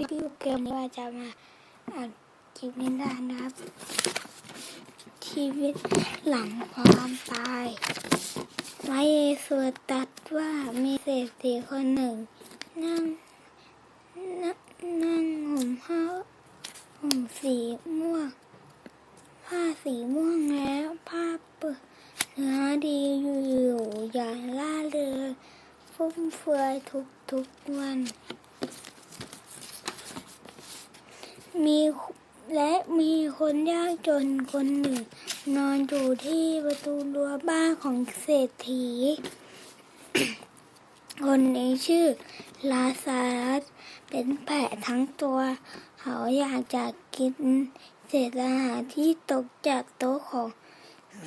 วิดีโอเกมว่าจะมาอ่านคลิปนิทานนะครับ ชีวิตหลังความตายพระเยซูตรัสว่ามีเศรษฐีคนหนึ่ง นั่งนงนั่งห่มผ้าห่มสีม่วง ผ้าสีม่วงแล้วผ้าเปื้อนเนื้อดีอยู่อยู่อย่างล่าเริงฟุ่มเฟือยทุกทุกๆวัน มีและมีคนยากจนคนหนึ่ง นอนอยู่ที่ประตูรั้วบ้านของเศรษฐี คนนี้ชื่อลาซารัสเป็นแผลทั้งตัว เขาอยากจะกินเศษอาหารที่ตกจากโต๊ะของ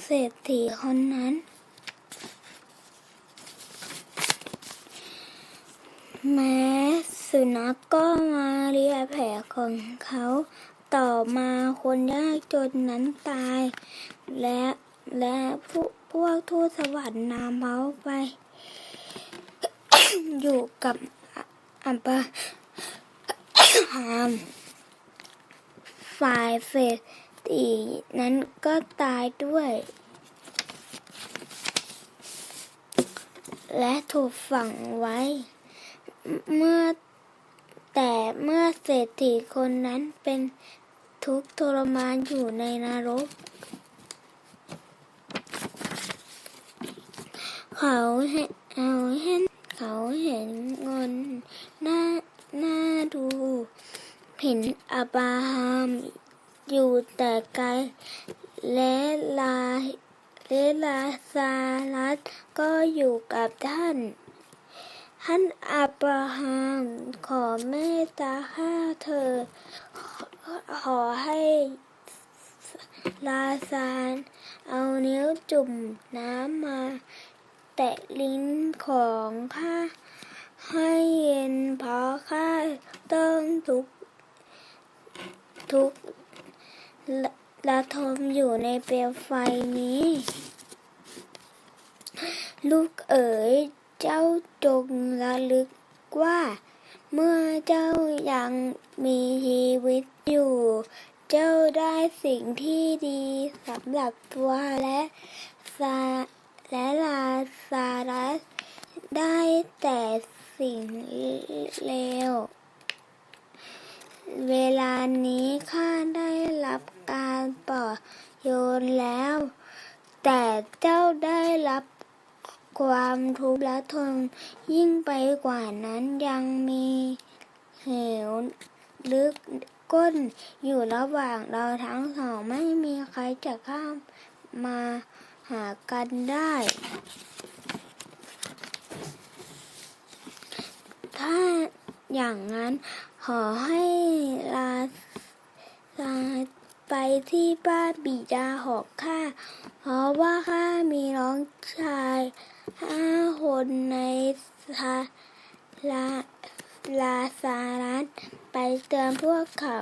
เศรษฐีคนนั้น แม้ สุนัขก็มาเลียแผลของเขา ต่อมาคนยากจนนั้นตาย และและพวกพวกทูตสวรรค์นำเขาไป อยู่กับอับราฮัมฝ่ายเศรษฐีนั้นก็ตายด้วย และถูกฝังไว้ เมื่อ แต่เมื่อเศรษฐีคนนั้นเป็นทุกข์ทรมานอยู่ในนรก เขาเห็นเขาเห็นเขาเห็นเงินหน้าหน้าดู เห็นอับราฮัมอยู่แต่ไกล และลาและลาซารัสก็อยู่กับท่าน ท่านอับราฮัมขอเมตตาข้าเธอ ขอให้ลาซานเอานิ้วจุ่มน้ำมา แตะลิ้นของข้าให้เย็นเพราะข้าต้องทุกทุกละละทมอยู่ในเปลวไฟนี้ ลูกเอ๋ย เจ้าจงระลึกว่า เมื่อเจ้ายังมีชีวิตอยู่ เจ้าได้สิ่งที่ดีสำหรับตัวและซาและลาซารัสได้แต่สิ่งเลว เวลานี้ข้าได้รับการปล่อบโยนแล้ว แต่เจ้าได้รับ ความทุกข์และทนยิ่งไปกว่านั้นยังมีเหวลึกก้นอยู่ระหว่างเราทั้งสองไม่มีใครจะข้ามมาหากันได้ ถ้าอย่างนั้นขอให้ลาลาไปที่บ้านบิดาของข้า เพราะว่าข้ามีน้องชายห้าคนในทาลาลาสารัสไปเตือนพวกเขา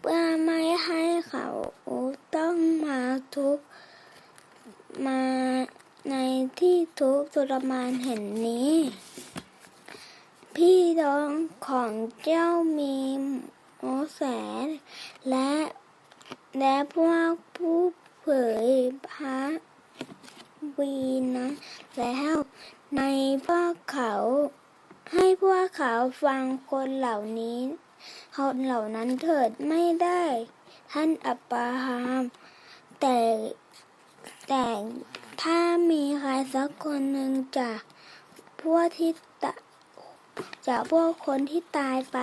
เพื่อไม่ให้เขาต้องมาทุกมาในที่ทุกทรมานแห่งนี้ พี่น้องของเจ้ามีโอแสนและและพวกผู้ เผยพระวีนะแล้วในพวกเขา ให้พวกเขาฟังคนเหล่านี้คนเหล่านั้นเถิดไม่ได้ ท่านอับราฮัมแต่แต่ถ้ามีใครสักคนหนึ่งจากพวกที่ตะจากพวกคนที่ตายไป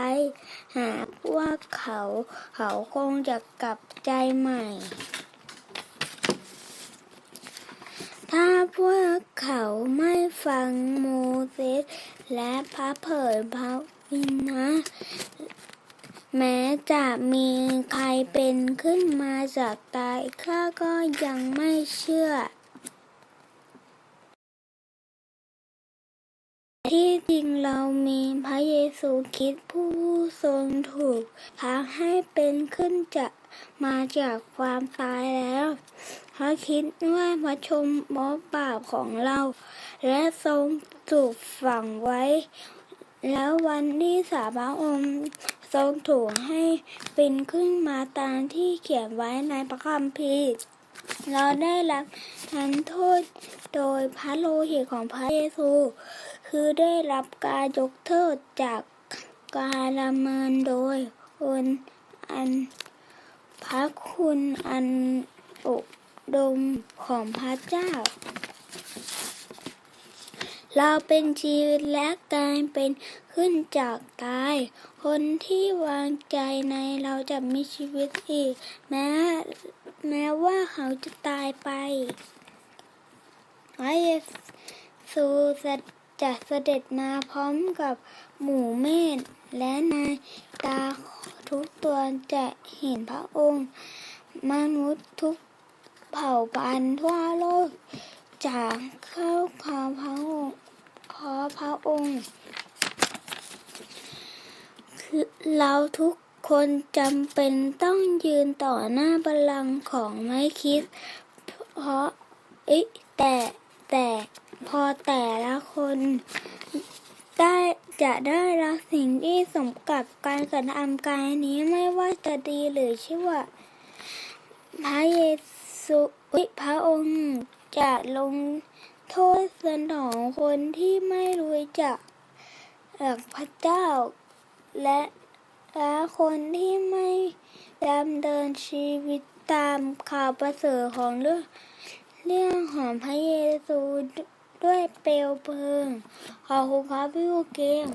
หาพวกเขาเขาคงจะกลับใจใหม่ ถ้า พวกเขาไม่ฟังโมเสสและพระเผยพระวินะ แม้จะมีใครเป็นขึ้นมาจากตายข้าก็ยังไม่เชื่อ ที่จริงเรามีพระเยซูคริสต์ผู้ทรงถูกพาให้เป็นขึ้นจะมาจากความตายแล้ว พระคิดว่าพระชมมอบาปของเรา และทรงถูกฝังไว้ แล้ววันที่สามพระองค์ทรงถูกให้เป็นขึ้นมาตามที่เขียนไว้ในพระคัมภีร์เราได้รับทันโทษโดยพระโลหิตของพระเยซู คือได้รับการยกโทษจากการดำเนินโดยคนอันพระคุณอันอุ ดมของพระเจ้า เราเป็นชีวิตและการเป็นขึ้นจากตาย คนที่วางใจในเราจะมีชีวิตอีก แม้แม้ว่าเขาจะตายไปพระเยซูจะเสด็จมาพร้อมกับหมู่เมฆและนายตาทุกตัวจะเห็นพระองค์ มนุษย์ทุก เผ่าพันธุ์ทั่วโลก จากเข้าขอพระองค์ขอพระองค์คือเราทุกคนจำเป็นต้องยืนต่อหน้าบัลลังก์ของไม่คิด เพราะเอ๊ะแต่แต่พอแต่ละคนได้จะได้รับสิ่งที่สมกับการกระทำการนี้ไม่ว่าจะดีหรือชั่วพระเยซ เอ้ยพระองค์ จะลงโทษสนองคนที่ไม่รู้จักหลักพระเจ้า และและคนที่ไม่ดำเนินชีวิตตามข่าวประเสริฐของเรื่องเรื่องของพระเยซูด้วยเปลวเพลิง ขอคุณครับพี่โอเกม